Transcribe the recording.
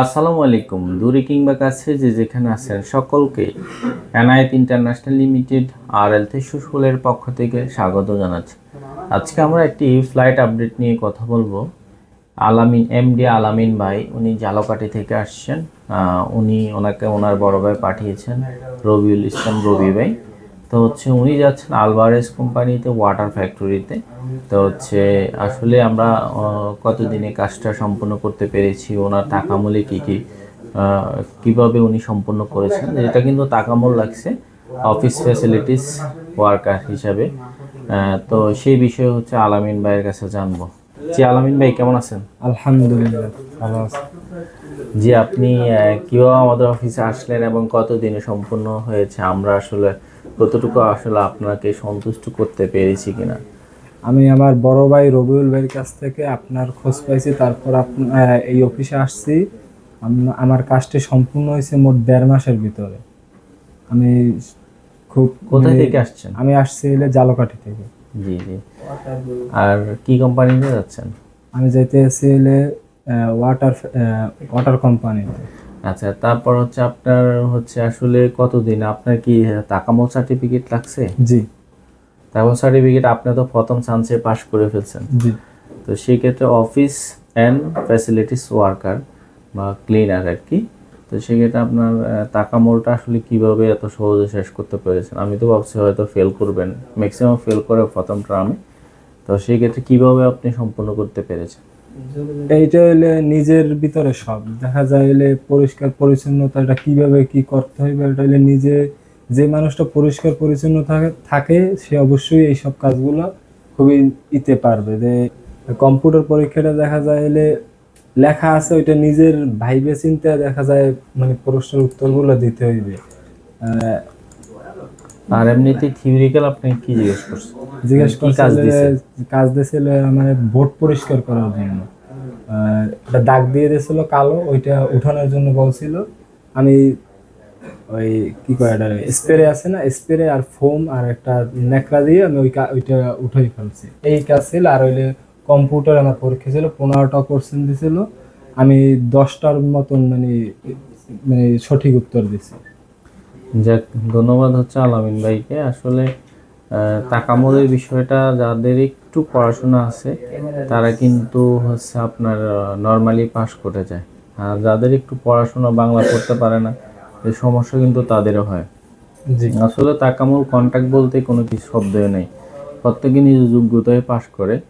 আসসালামু আলাইকুম। দূরে কিংবা কাছে যে যেখানে আছেন সকলকে এনআইএত ইন্টারন্যাশনাল লিমিটেড আর এল স্কুলের পক্ষ থেকে স্বাগত জানাচ্ছি। আজকে আমরা একটি ফ্লাইট আপডেট নিয়ে কথা বলব। আলামিন, এমডি আলামিন ভাই, উনি জালকাটি থেকে আসছেন। উনি ওনাকে ওনার বড় ভাই পাঠিয়েছেন, রবিউল ইসলাম রবি ভাই। তো হচ্ছে উনি যাচ্ছেন আলভারেজ কোম্পানিতে ওয়াটার ফ্যাক্টরিতে। তো হচ্ছে আসলে আমরা কতদিনে কাজটা সম্পূর্ণ করতে পেরেছি ওনার টাকামূলে কী কী কীভাবে উনি সম্পূর্ণ করেছেন যেটা কিন্তু টাকামূল লাগছে অফিস ফ্যাসিলিটিস ওয়ার্কার হিসাবে। তো সেই বিষয়ে হচ্ছে আলামিন ভাইয়ের কাছে জানব। জি আলামিন ভাই কেমন আছেন? আলহামদুলিল্লাহ ভালো আছি। জি আপনি কীভাবে আমাদের অফিসে আসলেন এবং কতদিনে সম্পূর্ণ হয়েছে? আমরা আসলে কতটুকু আসলে আপনাকে সন্তুষ্ট করতে পেরেছি কিনা? আমি আমার বড় ভাই রবিউল ভাইয়ের কাছ থেকে আপনার খোঁজ পাইছি তারপর এই অফিসে আসছি। আমার কাজটি সম্পূর্ণ হয়েছে মোট দেড় মাসের ভিতরে। আমি খুব কোথায় মানে- থেকে আসছেন? আমি আসছি এলে জালকাঠি থেকে। জি জি। আর কি কোম্পানিতে যাচ্ছেন? আমি যাইতে এসেছি এলে ওয়াটার ওয়াটার কোম্পানিতে আচ্ছা তারপর হচ্ছে আপনার হচ্ছে আসলে কতদিন? আপনার কি তাকামো সার্টিফিকেট লাগছে? জি। তাকামো সার্টিফিকেট আপনি তো প্রথম চান্সে পাশ করে ফেলছেন। জি। তো সেক্ষেত্রে অফিস অ্যান্ড ফ্যাসিলিটিস ওয়ার্কার বা ক্লিনার আর কি। তো সেক্ষেত্রে আপনার আহ, টাকামোলটা আসলে কীভাবে এত সহজে শেষ করতে পেরেছেন? আমি তো ভাবছি হয়তো ফেল করবেন। ম্যাক্সিমাম ফেল করে প্রথম টার্মে তো সেক্ষেত্রে কীভাবে আপনি সম্পূর্ণ করতে পেরেছেন? এইটা হইলে নিজের ভিতরে সব। দেখা যায় হলে পরিষ্কার পরিচ্ছন্নতাটা কীভাবে কি করতে হবে এটা হইলে নিজে যে মানুষটা পরিষ্কার পরিচ্ছন্ন থাকে সে অবশ্যই এই সব কাজগুলো খুবই ইতে পারবে। যে কম্পিউটার পরীক্ষাটা দেখা যায় হলে লেখা আছে, ওইটা নিজের ভাইবে চিন্তা দেখা যায় মানে প্রশ্নের উত্তরগুলো দিতে হইবে। আর এমনিতে থিওরিক্যাল আপনি কি জিজ্ঞেস করছেন? জিজ্ঞেস কি কাজ দিছে? কাজ দিয়েছিল মানে বোর্ড পরিষ্কার করার জন্য। একটা দাগ দিয়ে দিয়েছিল কালো ওইটা উঠানোর জন্য বলছিল। আমি ওই কি কয় এটা স্প্রে আছে না স্প্রে আর ফোম আর একটা নেকড়া দিয়ে আমি ওই ওইটা উঠাই ফেলছি। এই কাজ ছিল আর ওইলে কম্পিউটার আমার পরীক্ষা ছিল পনেরোটা কোশ্চেন দিছিল। আমি দশটার মতন মানে মানে সঠিক উত্তর দিছি। যাক ধন্যবাদ হচ্ছে আলামিন ভাইকে। আসলে আহ, টাকামোলের বিষয়টা যাদের একটু পড়াশোনা আছে তারা কিন্তু হচ্ছে আপনার নর্মালি পাস করে যায়। আর যাদের একটু পড়াশোনা বাংলা করতে পারে না এই সমস্যা কিন্তু তাদেরও হয়। আসলে তাকামুল কন্ট্যাক্ট বলতে কোনো কিছু শব্দই নেই। প্রত্যেকে নিজ যোগ্যতায় পাশ করে।